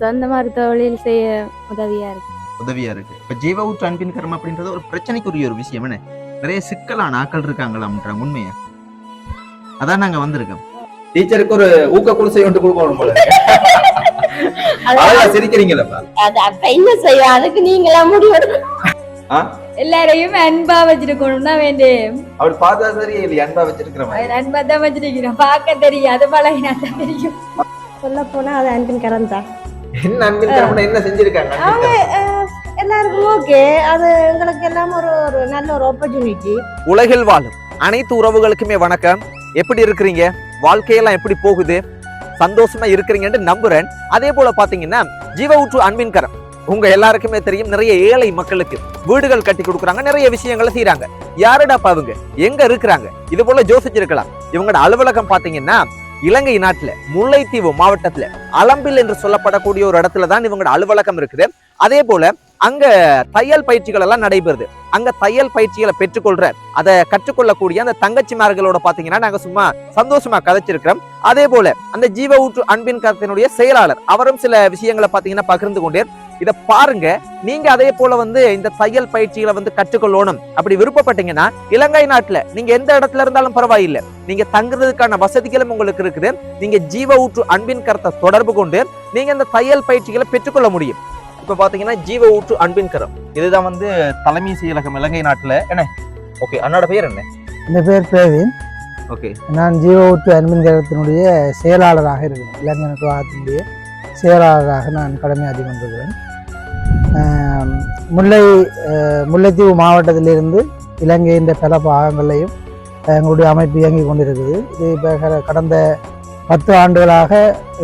சொந்த மாதிரி தொழில் செய்ய உதவியா இருக்கு. உதவியா இருக்கு. இப்ப ஜீவ ஊற்று அன்பின் கரம் அப்படின்றது ஒரு பிரச்சனைக்குரிய ஒரு விஷயம். என்ன? நிறைய சிக்கலான ஆட்கள் இருக்காங்களாம்ன்றாங்க உண்மையா? அதான் நாங்க வந்திருக்கோம். டீச்சருக்கு ஒரு ஊக்க குடிசை ஒன்று கொடுக்கணும் போல அழகா சிரிக்கிறீங்களப்பா. அது அப்ப என்ன செய்ய? அதுக்கு நீங்களா முடிவு எல்லாரையும் அன்பா வச்சிருக்கணும் தான் வேண்டேன் அவர் பார்த்தா சரி அன்பா வச்சிருக்கிற மாதிரி அன்பா தான் வச்சிருக்கிறோம். பார்க்க தெரியும். அது பழகினா தெரியும். சொல்ல போனா அது அன்பின் கரம் தான் என்ன என்ன செஞ்சிருக்காங்க? எல்லாருக்கும் ஓகே. அது எங்களுக்கு எல்லாம் ஒரு ஒரு நல்ல ஒரு ஆப்பர்ச்சுனிட்டி உலகில் வாழும் அனைத்து உறவுகளுக்குமே வணக்கம். எப்படி இருக்கிறீங்க? வாழ்க்கையெல்லாம் எப்படி போகுது? சந்தோஷமா இருக்கிறீங்கன்னு நம்புறேன். அதே போல பாத்தீங்கன்னா ஜீவ ஊற்று அன்பின் கரம். உங்க எல்லாருக்குமே தெரியும் நிறைய ஏழை மக்களுக்கு வீடுகள் கட்டி கொடுக்குறாங்க நிறைய விஷயங்களை செய்றாங்க. யாருடாப்பா அவங்க எங்க இருக்கிறாங்க? இது போல யோசிச்சிருக்கலாம். இவங்களோட அலுவலகம் பாத்தீங்கன்னா இலங்கை நாட்டுல முல்லைத்தீவு மாவட்டத்துல அலம்பில் என்று சொல்லப்படக்கூடிய ஒரு இடத்துல தான் இவங்களோட அலுவலகம் இருக்குது. அதே போல அங்க தையல் பயிற்சிகள் எல்லாம் நடைபெறுது. அங்க தையல் பயிற்சிகளை பெற்றுக்கொள்ற அதை கற்றுக்கொள்ளக்கூடிய அந்த தங்கச்சிமார்களோட பாத்தீங்கன்னா நாங்க சும்மா சந்தோஷமா கதைச்சிருக்கிறோம். அதே போல அந்த ஜீவ ஊற்று அன்பின் கருத்தினுடைய செயலாளர் அவரும் சில விஷயங்களை பாத்தீங்கன்னா பகிர்ந்து கொண்டே இதை பாருங்க. நீங்க அதே போல வந்து இந்த தையல் பயிற்சிகளை வந்து கற்றுக்கொள்ளணும். அப்படி விருப்பப்பட்டீங்கன்னா இலங்கை நாட்டுல நீங்க எந்த இடத்துல இருந்தாலும் பரவாயில்லை. நீங்க தங்குறதுக்கான வசதிகளும் உங்களுக்கு இருக்குது. நீங்க ஜீவ ஊற்று அன்பின் கரத்தை தொடர்பு கொண்டு நீங்க இந்த தையல் பயிற்சிகளை பெற்றுக்கொள்ள முடியும். இப்ப பாத்தீங்கன்னா ஜீவ ஊற்று அன்பின் கரம். இதுதான் வந்து தலைமை செயலகம் இலங்கை நாட்டுல. என்ன? ஓகே அண்ணோட பேர் என்ன? என் பேர் பிரவீன். ஓகே நான் ஜீவ ஊட்டு அன்பின் கழகத்தினுடைய செயலாளராக இருக்கிறேன். இளைஞர் நிர்வாகத்தினுடைய செயலாளராக நான் கடமையாற்றி கொண்டிருக்கிறேன். முல்லை முல்லைத்தீவு மாவட்டத்திலிருந்து இலங்கையின் பல பாகங்களையும் எங்களுடைய அமைப்பு இயங்கி கொண்டிருக்குது இது இப்போ கடந்த பத்து ஆண்டுகளாக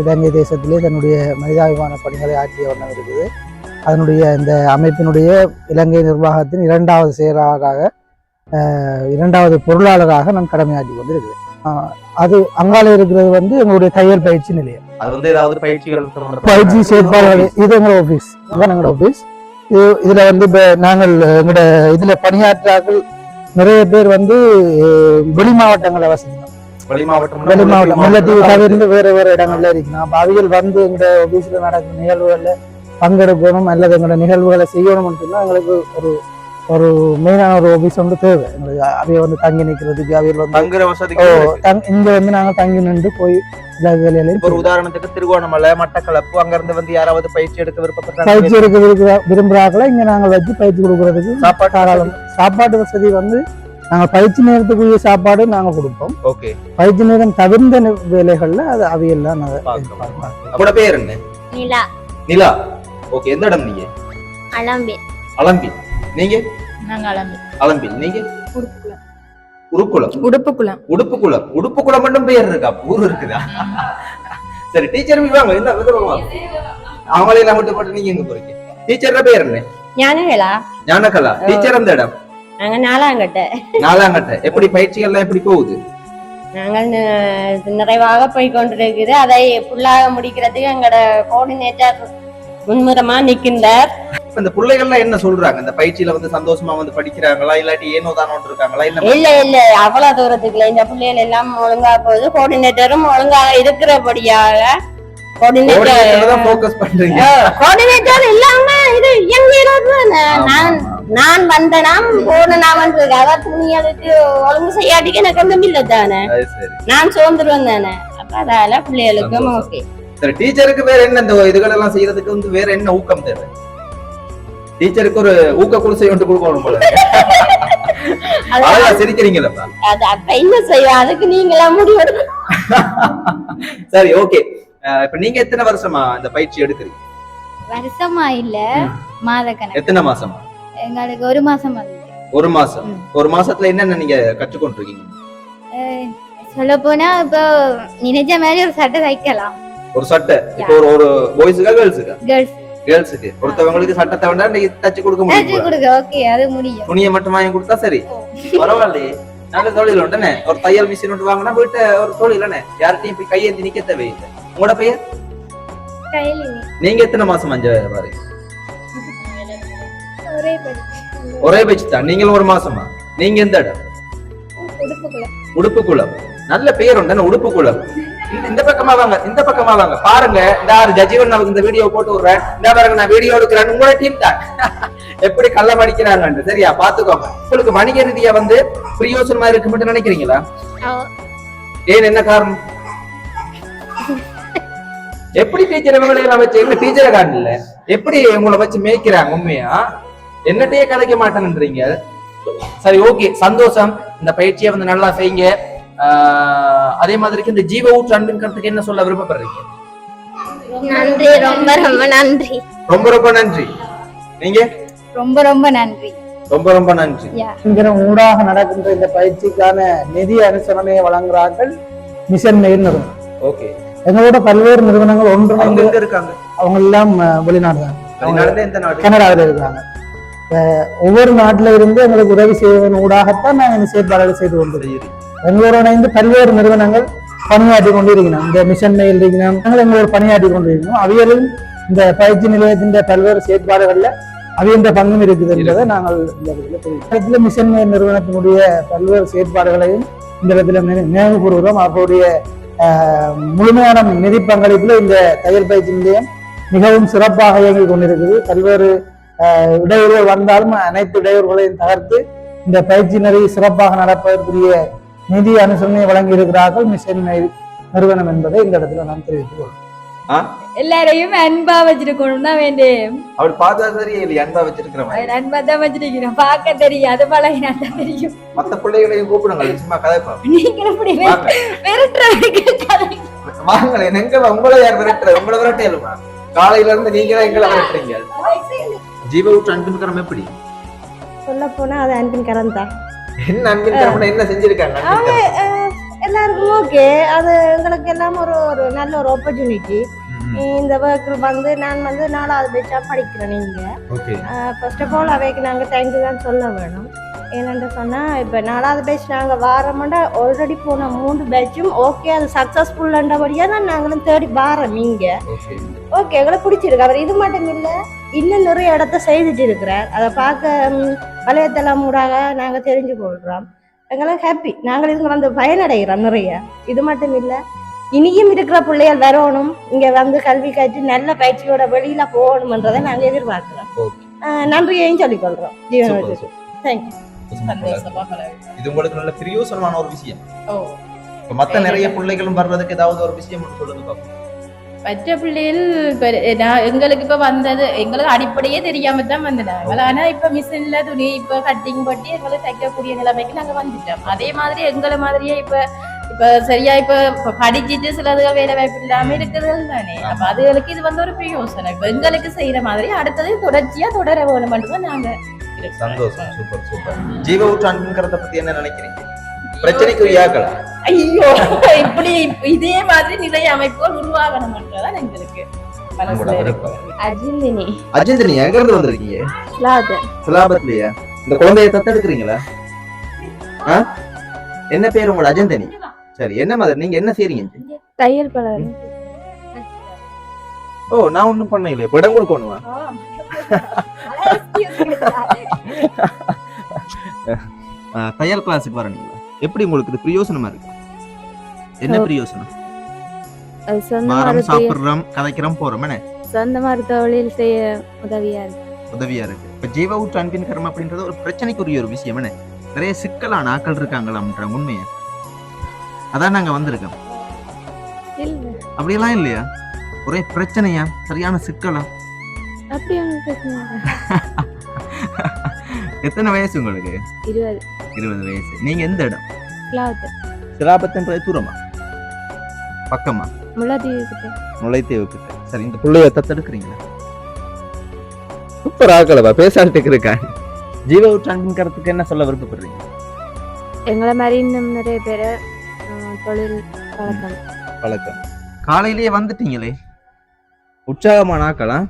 இலங்கை தேசத்திலே தன்னுடைய மனிதாபிமான பணிகளை ஆற்றிய வண்ணம் இருக்குது. அதனுடைய இந்த அமைப்பினுடைய இலங்கை நிர்வாகத்தின் இரண்டாவது செயலாளராக இரண்டாவது பொருளாளராக நான் கடமையாற்றி கொண்டிருக்கிறேன். அது அங்கால இருக்கிறது வந்து எங்களுடைய தையல் பயிற்சி நிலையம். அது வந்து ஏதாவது பயிற்சிகள் சம்பந்தப்பட்ட- பயிற்சி செயற்பாடு இது எங்களோட ஆஃபீஸ் இதுதான் எங்களோட ஆஃபீஸ் இது இதுல வந்து இப்போ நாங்கள் எங்களோட இதுல பணியாற்றார்கள் நிறைய பேர் வந்து வெளி மாவட்டங்களை வசிக்கிறோம். வெளி மாவட்டம் வெளி மாவட்டம். முல்லைத்தீவு தவிர்த்து வேற வேற இடங்கள்ல இருக்கணும் அப்ப அவைகள் வந்து எங்க ஆபீஸ்ல நடக்கும் நிகழ்வுகள்ல பங்கெடுக்கணும் அல்லது எங்களோட நிகழ்வுகளை செய்யணும்னு சொன்னா எங்களுக்கு ஒரு ஒரு மெயினான ஒரு ஆபீஸ் வந்து தேவை. எங்களுக்கு அவைய வந்து தங்கி நிக்கிறதுக்கு அவைகள் வந்து தங்குற தங்- இங்க வந்து நாங்க தங்கி நின்று போய் ஒரு உதாரணத்துக்கு திருகோணமலை மட்டக்களப்பு அங்க இருந்து வந்து யாராவது பயிற்சி எடுக்க விருப்பப்பட்டாங்க பயிற்சி எடுக்க விரும்புகிற விரும்புறாங்களா? இங்க நாங்க வச்சு பயிற்சி கொடுக்கறதுக்கு சாப்பாடு தாராளம். சாப்பாட்டு வசதி வந்து நாங்க பயிற்சி நேரத்துக்குரிய சாப்பாடு நாங்க கொடுப்போம். ஓகே. பயிற்சி நேரம் தவிர்ந்த வேலைகள்ல அது அவையெல்லாம் நாங்க பார்க்கலாம். பார்க்கலாம். அப்போட பேர் என்ன? நிலா. நிலா. ஓகே எந்த இடம் நீங்க? அலம்பி. அலம்பி. நீங்க? நாங்க அலம்பி. அலம்பி. நீங்க? உடுப்புக்குளம். உருக்குளம் உடுப்புக்குளம். உடுப்புக்குளம். உடுப்புக்குளம் மட்டும் பேர் இருக்கா? ஊர் இருக்குதா? சரி டீச்சர் வாங்க. இந்த. அவங்களே எல்லாம் விட்டு போட்டு நீங்க எங்க போறீங்க? டீச்சர் பேர் என்ன? ஞானவேலா. ஞானகலா டீச்சர் அந்த இடம்? நாங்க நாலாங்கட்ட. நாலாங்கட்ட. எப்படி பயிற்சிகள்லாம் எப்படி போகுது? நாங்கள் நிறைவாக போய் கொண்டிருக்குது அதை ஃபுல்லாக முடிக்கிறதுக்கு எங்களோட கோஆர்டினேட்டர் முன்முறமா நிற்கின்றார் இந்த பிள்ளைகள்லாம் என்ன சொல்றாங்க? இந்த பயிற்சியில வந்து சந்தோஷமா வந்து படிக்கிறாங்களா? இல்லாட்டி ஏனோ தானோ இருக்காங்களா இல்ல இல்ல இல்ல அவ்வளவு தூரத்துக்கு இல்ல இந்த பிள்ளைகள் எல்லாம் ஒழுங்கா போகுது. கோஆர்டினேட்டரும் ஒழுங்கா இருக்கிறபடியாக கோஆர்டினேட்டர் இல்லாம இது நான் நான் வந்தனாம் போனனாமன் அதான் துணி அதுக்கு ஒழுங்கு செய்யாட்டிக்கு எனக்கு ஒன்றும் இல்லை தானே நான் சோர்ந்துருவேன் தானே? அப்ப அதால பிள்ளைகளுக்கும். ஓகே. சரி டீச்சருக்கு வேற என்ன இந்த இதுகள் எல்லாம் செய்யறதுக்கு வந்து வேற என்ன ஊக்கம் தேவை? டீச்சருக்கு ஒரு ஊக்க குடிசை ஒன்று கொடுக்கணும் போல. என்ன செய்ய அதுக்கு நீங்களா முடிவு சரி ஓகே இப்ப நீங்க எத்தனை வருஷமா இந்த பயிற்சி எடுக்கிறீங்க? வருஷமா இல்ல மாத கணக்கு எத்தனை மாசமா? எங்களுக்கு ஒரு மாசம் ஒரு மாசம். ஒரு மாசத்துல என்னென்ன நீங்க கற்றுக்கொண்டிருக்கீங்க? சொல்ல போனா இப்போ நினைச்ச மாதிரி ஒரு சட்டை தைக்கலாம். ஒரு சட்டை. இப்போ ஒரு ஒரு பாய்ஸுக்கா கேர்ள்ஸுக்கா கேர்ள்ஸ் கேர்ள்ஸுக்கு ஒருத்தவங்களுக்கு சட்டத்தை வேண்டா நீங்க தச்சு கொடுக்க முடியும் துணியை மட்டும் வாங்கி கொடுத்தா சரி. பரவாயில்லையே. நல்ல தொழில் உண்டனே ஒரு தையல் மிஷின் ஒன்று வாங்கினா வீட்டை ஒரு தொழில் யார்கிட்டயும் போய் கையேந்தி நிக்க தேவையில்லை. உங்களோட பெயர்? நீங்க எத்தனை மாசம் அஞ்சு பாரு? ஒரே பேச்சு தான். நீங்களும் ஒரு மாசமா? நீங்க எந்த இடம்? உடுப்புக்குள்ள உடுப்புக்குளம். நல்ல பெயர் உண்டு உடுப்புக்குளம். இந்த- இந்த பக்கமா வாங்க இந்த பக்கமா வாங்க பாருங்க இந்த ஆறு ஜஜீவன் நமக்கு இந்த வீடியோ போட்டு விடுறேன். இந்த பாருங்க நான் வீடியோ எடுக்கிறேன். உங்களோட டீம் தான். எப்படி கள்ளம் அடிக்கிறாங்கன்னு சரியா பாத்துக்கோங்க உங்களுக்கு வணிக ரீதியா வந்து பிரயோசனமா இருக்கு மட்டும் நினைக்கிறீங்களா? ஏன் என்ன காரணம்? எப்படி டீச்சர் இவங்களை எல்லாம் வச்சு எங்க டீச்சரை காணல எப்படி உங்களை வச்சு மேய்க்கிறாங்க உண்மையா? என்னட்டையே கதைக்க மாட்டேன்றீங்க சரி ஓகே சந்தோஷம். இந்த பயிற்சியை வந்து நல்லா செய்யுங்க. ஆஹ் அதே மாதிரிக்கு இந்த ஜீவ ஊற்று அன்புங்கிறதுக்கு என்ன சொல்ல விருப்பப்படுறீங்க நன்றி ரொம்ப ரொம்ப நன்றி. ரொம்ப ரொம்ப நன்றி. நீங்க? ரொம்ப ரொம்ப நன்றி. ரொம்ப ரொம்ப நன்றி. என்கிற ஊடாக நடக்கின்ற இந்த பயிற்சிக்கான நிதி அனுசரணையை வழங்குகிறார்கள் மிஷன் மெயில் நிறுவனம். ஓகே. எங்களோட பல்வேறு நிறுவனங்கள் அவங்க ஒன்று எங்க இருக்காங்க? அவங்க எல்லாம் வெளிநாடு தான் கனடாவில் இருக்காங்க. ஒவ்வொரு நாட்டில இருந்து எங்களுக்கு உதவி செய்வதன் ஊடாகத்தான் நாங்கள் இந்த செயற்பாடுகளை செய்து கொண்டிருக்கிறோம். எங்களோட இணைந்து பல்வேறு நிறுவனங்கள் பணியாற்றி கொண்டிருக்கிறோம் இந்த மிஷன் மேல் இருக்கிறோம் நாங்கள் எங்களோட பணியாற்றி கொண்டிருக்கிறோம். அவைகளும் இந்த பயிற்சி நிலையத்தின் பல்வேறு செயற்பாடுகளில் அவையின் பங்கும் இருக்குது என்பதை நாங்கள் இந்த இடத்துல மிஷன் மேல் நிறுவனத்தினுடைய பல்வேறு செயற்பாடுகளையும் இந்த இடத்துல நினைவு கூறுகிறோம் அவருடைய முழுமையான நிதி பங்களிப்பில் இந்த தையல் பயிற்சி நிலையம் மிகவும் சிறப்பாக இயங்கிக் கொண்டிருக்குது பல்வேறு இடையூறுகள் வந்தாலும் அனைத்து இடையூறுகளையும் தகர்த்து இந்த பயிற்சி நிறைய சிறப்பாக நடப்பதற்குரிய நிதி அனுசரணை வழங்கி இருக்கிறார்கள் மிஷன் நிறுவனம் என்பதை இந்த இடத்துல நான் தெரிவித்துக் கொள்கிறேன். எல்லாரையும் அன்பா வச்சிருக்கணும் தான் வேண்டேன். அப்படி பார்த்தா சரி இல்லையா அன்பா வச்சிருக்கிற மாதிரி அன்பா தான் வச்சிருக்கிறோம் பார்க்க தெரியும் அது பழகினா தான் தெரியும். மத்த பிள்ளைகளையும் கூப்பிடுங்க சும்மா கதை நீங்க எப்படி வாங்க. விரட்டுறதுக்கு கதை வாங்களேன் எங்க உங்களை யார் விரட்டுறது? உங்களை விரட்டையலுமா காலையில இருந்து நீங்க தான் எங்களை விரட்டுறீங்க. ஜீவ ஊற்று அன்பின்கரம் எப்படி? சொல்ல போனா அது அன்பின் கரம் தான் என்ன அன்பின்கரம் என்ன செஞ்சிருக்காங்க? எல்லாருக்கும் ஓகே. அது எங்களுக்கு எல்லாம் ஒரு ஒரு நல்ல ஒரு ஆப்பர்ச்சுனிட்டி இந்த ஒர்க்கில் வந்து நான் வந்து நாலாவது பேச்சா படிக்கிறேன் நீங்க ஓகே. ஃபர்ஸ்ட் ஆஃப் ஆல் அவைக்கு நாங்கள் தேங்க்யூ தான் சொல்ல வேணும். ஏன்னு சொன்னால் இப்போ நாலாவது பேட்ச் நாங்கள் வாரமாண்டா ஆல்ரெடி போன மூணு பேட்சும் ஓகே அது சக்ஸஸ்ஃபுல்லண்டபடியாக தான் நாங்களும் தேடி வாரோம் இங்கே. ஓகே எங்களுக்கு பிடிச்சிருக்கு. அவர் இது மட்டும் இல்லை இன்னும் நிறைய இடத்த செய்துட்டு இருக்கிறார் அதை பார்க்க ம், வலைத்தளம் ஊடாக நாங்கள் தெரிஞ்சு கொள்கிறோம் எங்களுக்கு ஹாப்பி நாங்கள் இதுங்க வந்து பயனடைகிறோம் நிறைய. இது மட்டும் இல்லை இனியும் இருக்கிற பிள்ளைகள் வரணும். இங்கே வந்து கல்வி கற்று நல்ல பயிற்சியோட வெளியில போகணுன்றதை நாங்கள் எதிர்பார்க்கிறோம். நன்றியையும் சொல்லிக்கொள்கிறோம் ஜீவனுக்கு சூப்பர், சூப்பர். தேங்க்யூ இது உங்களுக்கு நல்ல பிரியோசனமான ஒரு விஷயம். இப்ப மத்த நிறைய பிள்ளைகளும் வர்றதுக்கு ஏதாவது ஒரு விஷயம் சொல்லுங்க பாப்போம். மற்ற பிள்ளைகள் நான் எங்களுக்கு இப்ப வந்தது எங்களுக்கு அடிப்படையே தெரியாம தான் வந்தாங்க ஆனா இப்ப மிஷின்ல துணி இப்ப கட்டிங் பட்டி எங்களுக்கு தைக்கக்கூடிய நிலைமைக்கு நாங்க வந்துட்டோம். அதே மாதிரி எங்களை மாதிரியே இப்ப இப்ப சரியா இப்ப படிச்சுட்டு சிலதுகள் வேலை வாய்ப்பு இல்லாம இருக்குதுகள் தானே அப்ப அதுகளுக்கு இது வந்து ஒரு பிரயோசனம் இப்ப எங்களுக்கு செய்யற மாதிரி அடுத்தது தொடர்ச்சியா தொடர வேணும் மட்டும்தான் நாங்க. சந்தோஷம் சூப்பர் சூப்பர் ஜீவ ஊற்று அன்பின்கரத்தை பத்தி என்ன நினைக்கிறீங்க பிரச்சனைக்குரியாக்கள் ஐயோ இப்படி இதே மாதிரி நிறைய அமைப்புகள் உருவாகணும்ன்றதான் எங்களுக்கு அஜிந்தினி அஜிந்தினி எங்க இருந்து வந்திருக்கீங்க சிலாபத்லயா இந்த குழந்தைய தத்தெடுக்கிறீங்களா? என்ன பேர் உங்களோட அஜந்தனி சரி என்ன மாதிரி நீங்க என்ன செய்றீங்க? தையல் பலர் ஓ நான் ஒண்ணும் பண்ண இல்லையா இடம் கொடுக்கணுமா தையல் கிளாஸுக்கு வரீங்களா எப்படி உங்களுக்கு இது பிரயோசனமா இருக்கு? என்ன பிரயோசனம்? வாரம் சாப்பிடுறோம் கதைக்கிறோம் போறோம் என்ன? சொந்த மருத்துவ தொழில் செய்ய உதவியா இருக்கு. உதவியா இருக்கு. இப்ப ஜீவ ஊற்று அன்பின் கர்மம் அப்படின்றது ஒரு பிரச்சனைக்குரிய ஒரு விஷயம் என்ன? நிறைய சிக்கலான ஆக்கள் இருக்காங்களாம்ன்ற உண்மையா. அதான் நாங்க வந்திருக்கோம். அப்படியெல்லாம் இல்லையா? ஒரே பிரச்சனையா? சரியான சிக்கலா. எத்தனை வயசு உங்களுக்கு? இருபது. இருபது வயசு. நீங்க எந்த இடம்? சிலாபத்தன்றது தூரமா? பக்கமா? முல்லாத்தீவு கிட்ட சரி இந்த பிள்ளைய தத்தெடுக்கிறீங்களா? சூப்பர் ஆக்கலவா பேசாட்டுக்கு இருக்கா? ஜீவ கருத்துக்கு என்ன சொல்ல விருப்பப்படுறீங்க? எங்களை மாதிரி இன்னும் நிறைய பேரை தொழில் பழக்கம் பழக்கம் காலையிலேயே வந்துட்டீங்களே? உற்சாகமான ஆக்கலாம்